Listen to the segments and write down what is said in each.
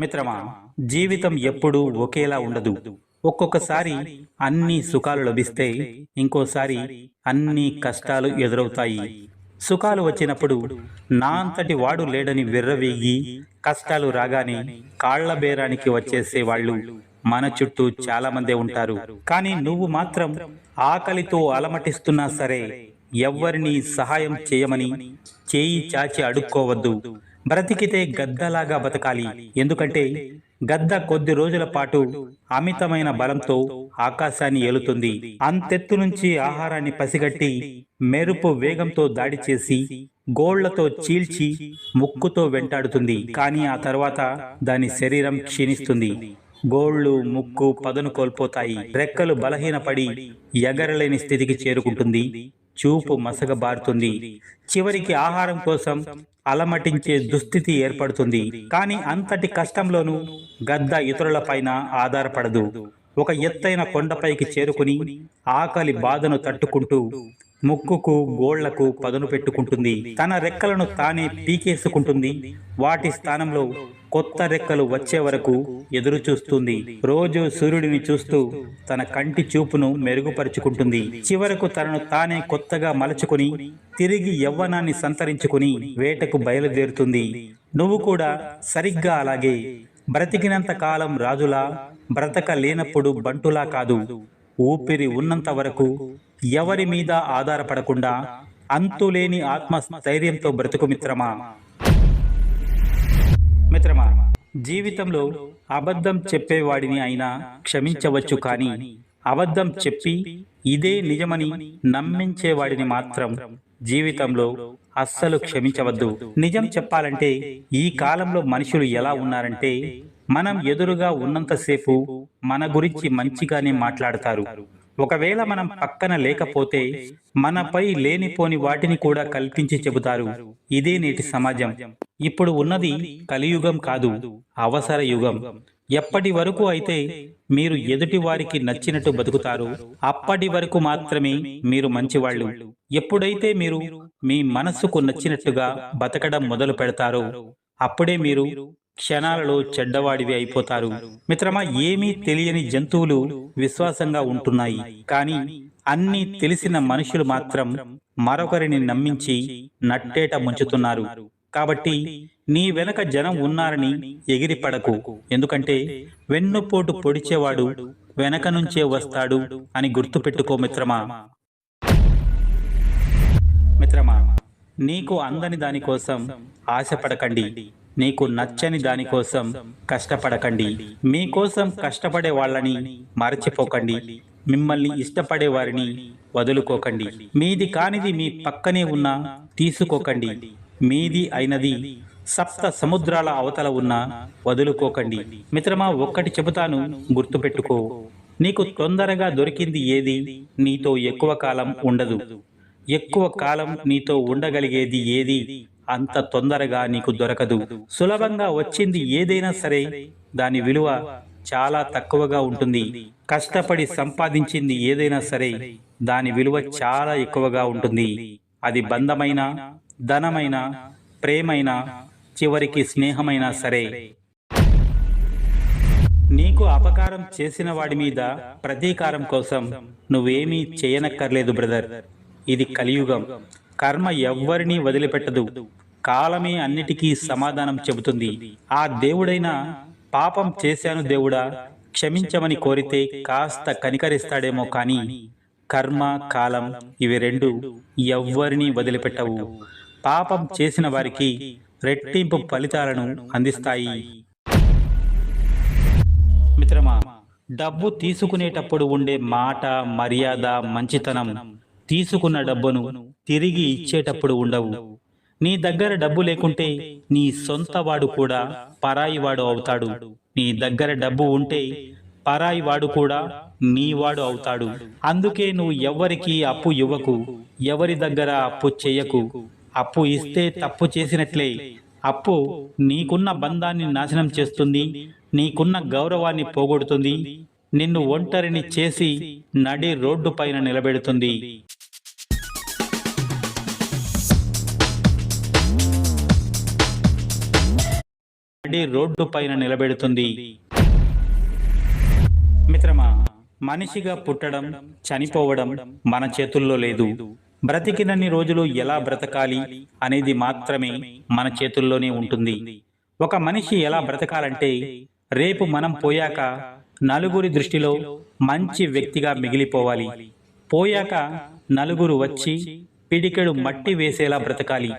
మిత్రమా జీవితం ఎప్పుడూ ఒకేలా ఉండదు. ఒక్కొక్కసారి అన్ని సుఖాలు లభిస్తే ఇంకోసారి అన్ని కష్టాలు ఎదురవుతాయి. సుఖాలు వచ్చినప్పుడు నా అంతటి వాడు లేడని విర్రవీగి కష్టాలు రాగానే కాళ్ళ బేరానికి వచ్చేసే వాళ్ళు మన చుట్టూ చాలా మందే ఉంటారు. కానీ నువ్వు మాత్రం ఆకలితో అలమటిస్తున్నా సరే ఎవ్వరిని సహాయం చేయమని చేయి చాచి అడుక్కోవద్దు. బ్రతికితే గద్దలాగా బతకాలి. ఎందుకంటే గద్ద కొద్ది రోజుల పాటు అమితమైన బలంతో ఆకాశాన్ని ఏలుతుంది. అంతెత్తు నుంచి ఆహారాన్ని పసిగట్టి మెరుపు వేగంతో దాడి చేసి గోళ్ళతో చీల్చి ముక్కుతో వెంటాడుతుంది. కానీ ఆ తర్వాత దాని శరీరం క్షీణిస్తుంది. గోళ్ళు ముక్కు పదును కోల్పోతాయి. రెక్కలు బలహీనపడి ఎగరలేని స్థితికి చేరుకుంటుంది. చూపు మసగబారుతుంది చివరికి ఆహారం కోసం అలమటించే దుస్థితి ఏర్పడుతుంది. కానీ అంతటి కష్టంలోనూ గద్ద ఇతరులపైన ఆధారపడదు. ఒక ఎత్తైన కొండపైకి చేరుకుని ఆకలి బాధను తట్టుకుంటూ ముక్కుకు గోళ్ళకు పదును పెట్టుకుంటుంది. తన రెక్కలను తానే పీకేసుకుంటుంది. వాటి స్థానంలో కొత్త రెక్కలు వచ్చే వరకు ఎదురు చూస్తుంది రోజు సూర్యుడిని చూస్తూ తన కంటి చూపును మెరుగుపరుచుకుంటుంది. చివరకు తనను తానే కొత్తగా మలచుకుని తిరిగి యవ్వనాన్ని సంతరించుకుని వేటకు బయలుదేరుతుంది. నువ్వు కూడా సరిగ్గా అలాగే బ్రతికినంత కాలం రాజులా బ్రతక లేనప్పుడు బంటులా కాదు. ఊపిరి ఉన్నంత వరకు ఎవరి మీద ఆధారపడకుండా అంతులేని ఆత్మస్థైర్యంతో బ్రతుకు మిత్రమా? మిత్రమా జీవితంలో అబద్ధం చెప్పేవాడిని అయినా క్షమించవచ్చు కానీ అబద్ధం చెప్పి ఇదే నిజమని నమ్మించేవాడిని మాత్రం జీవితంలో అస్సలు క్షమించవద్దు. నిజం చెప్పాలంటే ఈ కాలంలో మనుషులు ఎలా ఉన్నారంటే మనం ఎదురుగా ఉన్నంతసేపు మన గురించి మంచిగానే మాట్లాడతారు. ఒకవేళ మనం పక్కన లేకపోతే మనపై లేనిపోని వాటిని కూడా కల్పించి చెబుతారు. ఇదే నేటి సమాజం. ఇప్పుడు ఉన్నది కలియుగం కాదు అవసర యుగం. ఎప్పటి వరకు అయితే మీరు ఎదుటి వారికి నచ్చినట్టు బతుకుతారు అప్పటి వరకు మాత్రమే మీరు మంచివాళ్ళు. ఎప్పుడైతే మీరు మీ మనస్సుకు నచ్చినట్టుగా బతకడం మొదలు పెడతారో అప్పుడే మీరు క్షణాలలో చెడ్డవాడివి అయిపోతారు. మిత్రమా ఏమీ తెలియని జంతువులు విశ్వాసంగా ఉంటున్నాయి. కానీ అన్నీ తెలిసిన మనుషులు మాత్రం మరొకరిని నమ్మించి నట్టేట ముంచుతున్నారు. కాబట్టి నీ వెనక జనం ఉన్నారని ఎగిరిపడకు. ఎందుకంటే వెన్నుపోటు పొడిచేవాడు వెనక నుంచే వస్తాడు అని గుర్తుపెట్టుకో మిత్రమా. మిత్రమా నీకు అందని దానికోసం ఆశపడకండి. నీకు నచ్చని దానికోసం కష్టపడకండి. మీకోసం కష్టపడే వాళ్ళని మరచిపోకండి. మిమ్మల్ని ఇష్టపడే వారిని వదులుకోకండి. మీది కానిది మీ పక్కనే ఉన్నా తీసుకోకండి. మీది అయినది సప్త సముద్రాల అవతల ఉన్న వదులుకోకండి. మిత్రమా ఒక్కటి చెబుతాను గుర్తుపెట్టుకో. నీకు తొందరగా దొరికింది ఏది? నీతో ఎక్కువ కాలం ఉండదు. ఎక్కువ కాలం నీతో ఉండగలిగేది ఏది? అంత తొందరగా నీకు దొరకదు. సులభంగా వచ్చింది ఏదైనా సరే దాని విలువ చాలా తక్కువగా ఉంటుంది. కష్టపడి సంపాదించింది ఏదైనా సరే దాని విలువ చాలా ఎక్కువగా ఉంటుంది. అది బంధమైన ధనమైన ప్రేమైన చివరికి స్నేహమైనా సరే. నీకు అపకారం చేసిన వాడి మీద ప్రతీకారం కోసం నువ్వేమీ చేయనక్కర్లేదు బ్రదర్. ఇది కలియుగం. కర్మ ఎవ్వరినీ వదిలిపెట్టదు. కాలమే అన్నిటికీ సమాధానం చెబుతుంది. ఆ దేవుడైనా పాపం చేశాను దేవుడా క్షమించమని కోరితే కాస్త కనికరిస్తాడేమో కానీ కర్మ కాలం ఇవి రెండు ఎవ్వరినీ వదిలిపెట్టవు. పాపం చేసిన వారికి రెట్టింపు ఫలితాలను అందిస్తాయి. మిత్రమా డబ్బు తీసుకునేటప్పుడు ఉండే మాట మర్యాద మంచితనం తీసుకున్న డబ్బును తిరిగి ఇచ్చేటప్పుడు ఉండవు. నీ దగ్గర డబ్బు లేకుంటే నీ సొంత వాడు కూడా పరాయి వాడు అవుతాడు. నీ దగ్గర డబ్బు ఉంటే పరాయి వాడు కూడా నీవాడు అవుతాడు. అందుకే నువ్వు ఎవ్వరికి అప్పు ఇవ్వకు. ఎవరి దగ్గర అప్పు చేయకు. అప్పు ఇస్తే తప్పు చేసినట్లే. అప్పు నీకున్న బంధాన్ని నాశనం చేస్తుంది. నీకున్న గౌరవాన్ని పోగొడుతుంది. నిన్ను ఒంటరిని చేసి నడి రోడ్డు పైన నిలబెడుతుంది. నడి రోడ్డు పైన నిలబెడుతుంది. మిత్రమా మనిషిగా పుట్టడం చనిపోవడం మన చేతుల్లో లేదు. బ్రతికినన్ని రోజులు ఎలా బ్రతకాలి అనేది మాత్రమే మన చేతుల్లోనే ఉంటుంది. ఒక మనిషి ఎలా బ్రతకాలంటే రేపు మనం పోయాక నలుగురి దృష్టిలో మంచి వ్యక్తిగా మిగిలిపోవాలి. పోయాక నలుగురు వచ్చి పిడికెడు మట్టి వేసేలా బ్రతకాలి.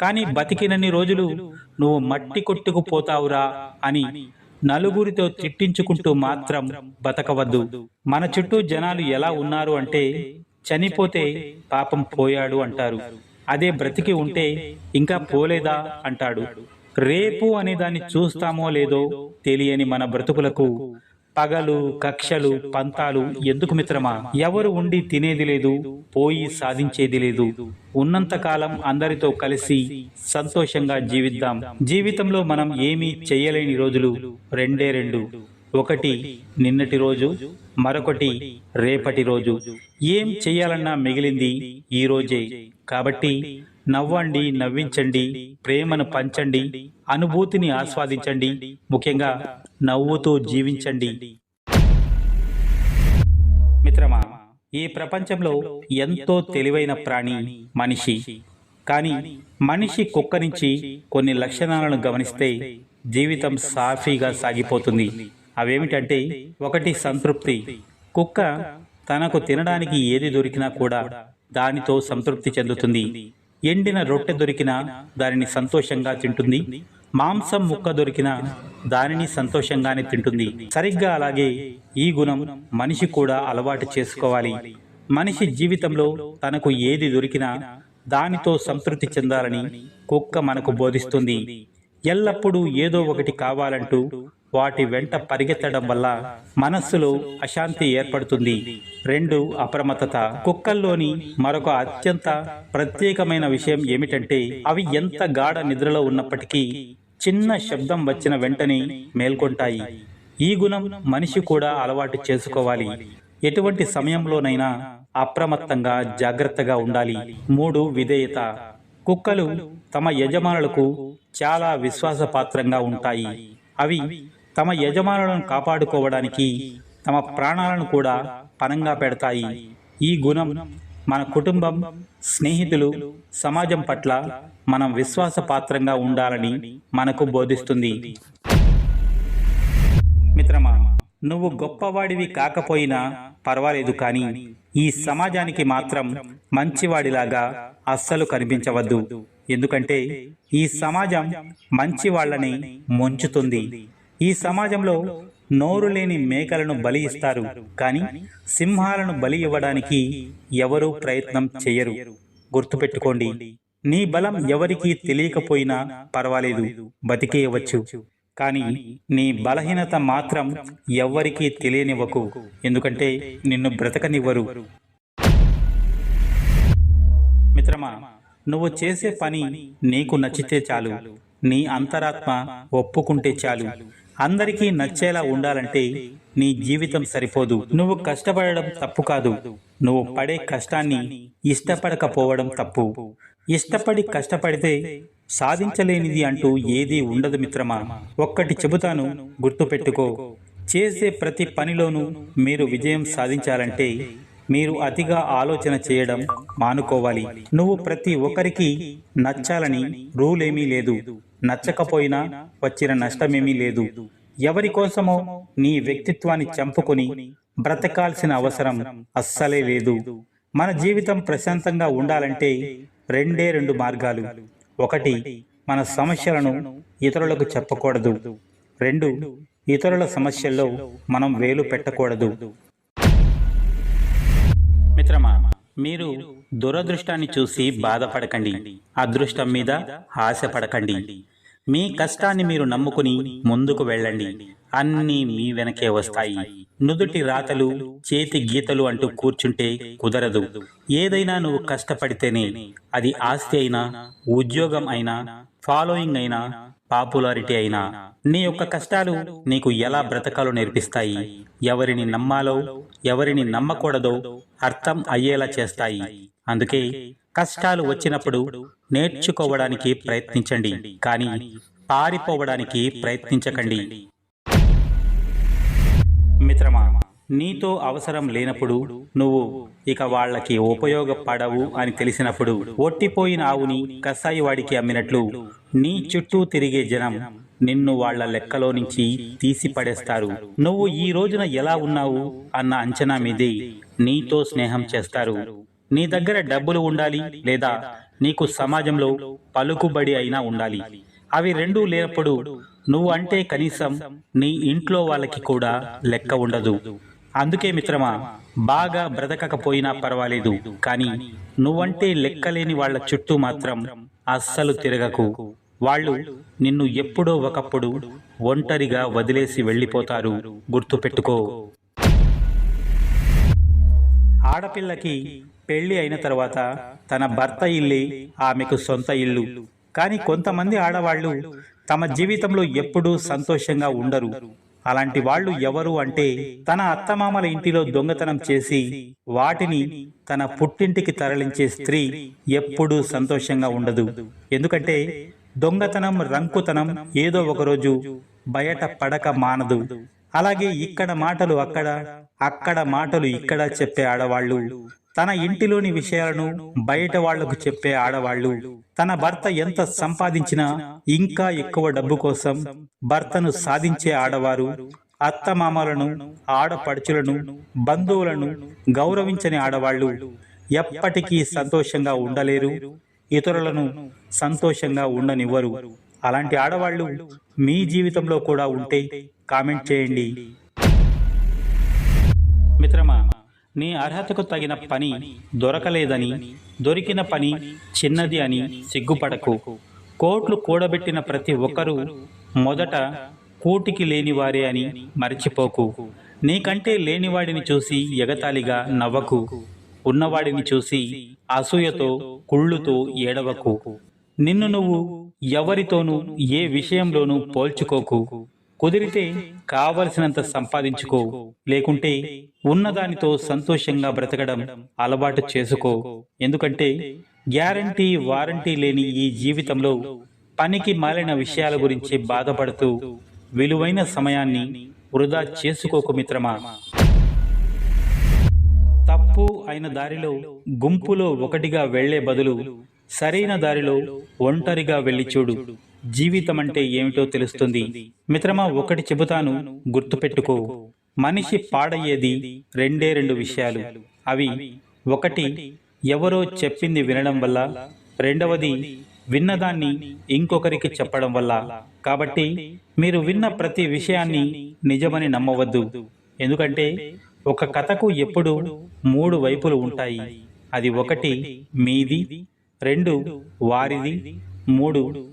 కానీ బతికినన్ని రోజులు నువ్వు మట్టి కొట్టుకుపోతావురా అని నలుగురితో తిట్టించుకుంటూ మాత్రం బతకవద్దు. మన చుట్టూ జనాలు ఎలా ఉన్నారు అంటే చనిపోతే పాపం పోయాడు అంటారు. అదే బ్రతికి ఉంటే ఇంకా పోలేదా అంటాడు. రేపు అనే దాన్ని చూస్తామో లేదో తెలియని మన బ్రతుకులకు పగలు కక్షలు పంతాలు ఎందుకు మిత్రమా? ఎవరు ఉండి తినేది లేదు పోయి సాధించేది లేదు. ఉన్నంతకాలం అందరితో కలిసి సంతోషంగా జీవిద్దాం. జీవితంలో మనం ఏమీ చేయలేని రోజులు రెండే రెండు. ఒకటి నిన్నటి రోజు మరొకటి రేపటి రోజు. ఏం చెయ్యాలన్నా మిగిలింది ఈ రోజే. కాబట్టి నవ్వండి నవ్వించండి ప్రేమను పంచండి అనుభూతిని ఆస్వాదించండి ముఖ్యంగా నవ్వుతూ జీవించండి. మిత్రమా ఈ ప్రపంచంలో ఎంతో తెలివైన ప్రాణి మనిషి. కానీ మనిషి కుక్క నుంచి కొన్ని లక్షణాలను గమనిస్తే జీవితం సాఫీగా సాగిపోతుంది. అవేమిటంటే ఒకటి సంతృప్తి. కుక్క తనకు తినడానికి ఏది దొరికినా కూడా దానితో సంతృప్తి చెందుతుంది. ఎండిన రొట్టె దొరికినా దానిని సంతోషంగా తింటుంది. మాంసం ముక్క దొరికినా దానిని సంతోషంగానే తింటుంది. సరిగ్గా అలాగే ఈ గుణం మనిషి కూడా అలవాటు చేసుకోవాలి. మనిషి జీవితంలో తనకు ఏది దొరికినా దానితో సంతృప్తి చెందాలని కుక్క మనకు బోధిస్తుంది. ఎల్లప్పుడూ ఏదో ఒకటి కావాలంటూ వాటి వెంట పరిగెత్తడం వల్ల మనస్సులో అశాంతి ఏర్పడుతుంది. రెండు అప్రమత్తత. కుక్కల్లోని మరొక అత్యంత ప్రత్యేకమైన విషయం ఏమిటంటే అవి ఎంత గాఢ నిద్రలో ఉన్నప్పటికీ చిన్న శబ్దం వచ్చిన వెంటనే మేల్కొంటాయి. ఈ గుణం మనిషి కూడా అలవాటు చేసుకోవాలి. ఎటువంటి సమయంలోనైనా అప్రమత్తంగా జాగ్రత్తగా ఉండాలి. మూడు విధేయత. కుక్కలు తమ యజమానులకు చాలా విశ్వాసపాత్రంగా ఉంటాయి. అవి తమ యజమానులను కాపాడుకోవడానికి తమ ప్రాణాలను కూడా పనంగా పెడతాయి. ఈ గుణం మన కుటుంబం స్నేహితులు సమాజం పట్ల మనం విశ్వాస పాత్రంగా ఉండాలని మనకు బోధిస్తుంది. మిత్రమా నువ్వు గొప్పవాడివి కాకపోయినా పర్వాలేదు కానీ ఈ సమాజానికి మాత్రం మంచివాడిలాగా అస్సలు కనిపించవద్దు. ఎందుకంటే ఈ సమాజం మంచి వాళ్ళని ముంచుతుంది. ఈ సమాజంలో నోరు లేని మేకలను బలి ఇస్తారు కానీ సింహాలను బలి ఇవ్వడానికి ఎవరూ ప్రయత్నం చేయరు గుర్తుపెట్టుకోండి నీ బలం ఎవరికీ తెలియకపోయినా పర్వాలేదు బతికేయవచ్చు. కానీ నీ బలహీనత మాత్రం ఎవ్వరికీ తెలియనివ్వకు ఎందుకంటే నిన్ను బ్రతకనివ్వరు. మిత్రమా నువ్వు చేసే పని నీకు నచ్చితే చాలు నీ అంతరాత్మ ఒప్పుకుంటే చాలు. అందరికీ నచ్చేలా ఉండాలంటే నీ జీవితం సరిపోదు. నువ్వు కష్టపడడం తప్పు కాదు. నువ్వు పడే కష్టాన్ని ఇష్టపడకపోవడం తప్పు. ఇష్టపడి కష్టపడితే సాధించలేనిది అంటూ ఏదీ ఉండదు మిత్రమా? ఒక్కటి చెబుతాను గుర్తుపెట్టుకో. చేసే ప్రతి పనిలోనూ మీరు విజయం సాధించాలంటే మీరు అతిగా ఆలోచన చేయడం మానుకోవాలి. నువ్వు ప్రతి ఒక్కరికి నచ్చాలని రూలేమీ లేదు. నచ్చకపోయినా వచ్చిన నష్టమేమీ లేదు. ఎవరి కోసమో నీ వ్యక్తిత్వాన్ని చంపుకొని బ్రతకాల్సిన అవసరం అస్సలే లేదు. మన జీవితం ప్రశాంతంగా ఉండాలంటే రెండే రెండు మార్గాలు. ఒకటి మన సమస్యలను ఇతరులకు చెప్పకూడదు. రెండు ఇతరుల సమస్యల్లో మనం వేలు పెట్టకూడదు. మిత్రమా మీరు దురదృష్టాన్ని చూసి బాధపడకండి. అదృష్టం మీద ఆశపడకండి. మీ కష్టాన్ని మీరు నమ్ముకుని ముందుకు వెళ్ళండి. అన్నీ మీ వెనకే వస్తాయి. నుదుటి రాతలు చేతి గీతలు అంటూ కూర్చుంటే కుదరదు. ఏదైనా నువ్వు కష్టపడితేనే అది ఆస్తి అయినా ఉద్యోగం అయినా ఫాలోయింగ్ అయినా పాపులారిటీ అయినా నీ యొక్క కష్టాలు నీకు ఎలా బ్రతకాలో నేర్పిస్తాయి. ఎవరిని నమ్మాలో ఎవరిని నమ్మకూడదో అర్థం అయ్యేలా చేస్తాయి. అందుకే కష్టాలు వచ్చినప్పుడు నేర్చుకోవడానికి ప్రయత్నించండి కానీ పారిపోవడానికి ప్రయత్నించకండి. మిత్రమా నీతో అవసరం లేనప్పుడు నువ్వు ఇక వాళ్ళకి ఉపయోగపడవు అని తెలిసినప్పుడు ఒట్టిపోయిన ఆవుని కసాయి వాడికి అమ్మినట్లు నీ చుట్టూ తిరిగే జనం నిన్ను వాళ్ళ లెక్కలో నుంచి తీసి పడేస్తారు నువ్వు ఈ రోజున ఎలా ఉన్నావు? అన్న అంచనా మీదే నీతో స్నేహం చేస్తారు. నీ దగ్గర డబ్బులు ఉండాలి లేదా నీకు సమాజంలో పలుకుబడి అయినా ఉండాలి. అవి రెండూ లేనప్పుడు నువ్వు అంటే కనీసం నీ ఇంట్లో వాళ్ళకి కూడా లెక్క ఉండదు. అందుకే మిత్రమా బాగా బ్రతకకపోయినా పర్వాలేదు కానీ నువ్వంటే లెక్కలేని వాళ్ళ చుట్టూ మాత్రం అస్సలు తిరగకు. వాళ్ళు నిన్ను ఎప్పుడో ఒకప్పుడు ఒంటరిగా వదిలేసి వెళ్ళిపోతారు. గుర్తుపెట్టుకో. ఆడపిల్లకి పెళ్ళి అయిన తర్వాత తన భర్త ఇల్లే ఆమెకు సొంత ఇల్లు. కానీ కొంతమంది ఆడవాళ్ళు తమ జీవితంలో ఎప్పుడూ సంతోషంగా ఉండరు. అలాంటి వాళ్ళు ఎవరు అంటే తన అత్తమామల ఇంటిలో దొంగతనం చేసి వాటిని తన పుట్టింటికి తరలించే స్త్రీ ఎప్పుడూ సంతోషంగా ఉండదు. ఎందుకంటే దొంగతనం రంకుతనం ఏదో ఒకరోజు బయట పడక మానదు. అలాగే ఇక్కడ మాటలు అక్కడ అక్కడ మాటలు ఇక్కడ చెప్పే ఆడవాళ్ళు తన ఇంటిలోని విషయాలను బయట వాళ్ళకు చెప్పే ఆడవాళ్ళు తన భర్త ఎంత సంపాదించినా ఇంకా ఎక్కువ డబ్బు కోసం భర్తను సాధించే ఆడవారు అత్తమామలను ఆడపడుచులను బంధువులను గౌరవించని ఆడవాళ్ళు ఎప్పటికీ సంతోషంగా ఉండలేరు ఇతరులను సంతోషంగా ఉండనివ్వరు. అలాంటి ఆడవాళ్ళు మీ జీవితంలో కూడా ఉంటే కామెంట్ చేయండి. మిత్రమా నీ అర్హతకు తగిన పని దొరకలేదని దొరికిన పని చిన్నది అని సిగ్గుపడకు. కోట్లు కూడబెట్టిన ప్రతి ఒక్కరూ మొదట కూటికి లేనివారే అని మర్చిపోకు. నీకంటే లేనివాడిని చూసి ఎగతాళిగా నవ్వకు. ఉన్నవాడిని చూసి అసూయతో కుళ్ళుతో ఏడవకు. నిన్ను నువ్వు ఎవరితోనూ ఏ విషయంలోనూ పోల్చుకోకు. కుదిరితే కావలసినంత సంపాదించుకో లేకుంటే ఉన్నదానితో సంతోషంగా బ్రతకడం అలవాటు చేసుకో. ఎందుకంటే గ్యారంటీ వారంటీ లేని ఈ జీవితంలో పనికి మాలిన విషయాల గురించి బాధపడుతూ విలువైన సమయాన్ని వృధా చేసుకోకు మిత్రమా. తప్పు అయిన దారిలో గుంపులో ఒకటిగా వెళ్ళే బదులు సరైన దారిలో ఒంటరిగా వెళ్ళి చూడు. జీవితం అంటే ఏమిటో తెలుస్తుంది. మిత్రమా ఒకటి చెబుతాను గుర్తుపెట్టుకో. మనిషి పాడయ్యేది రెండే రెండు విషయాలు. అవి ఒకటి ఎవరో చెప్పింది వినడం వల్ల. రెండవది విన్నదాన్ని ఇంకొకరికి చెప్పడం వల్ల. కాబట్టి మీరు విన్న ప్రతి విషయాన్ని నిజమని నమ్మవద్దు. ఎందుకంటే ఒక కథకు ఎప్పుడు మూడు వైపులు ఉంటాయి. అది ఒకటి మీది. రెండు వారిది. మూడు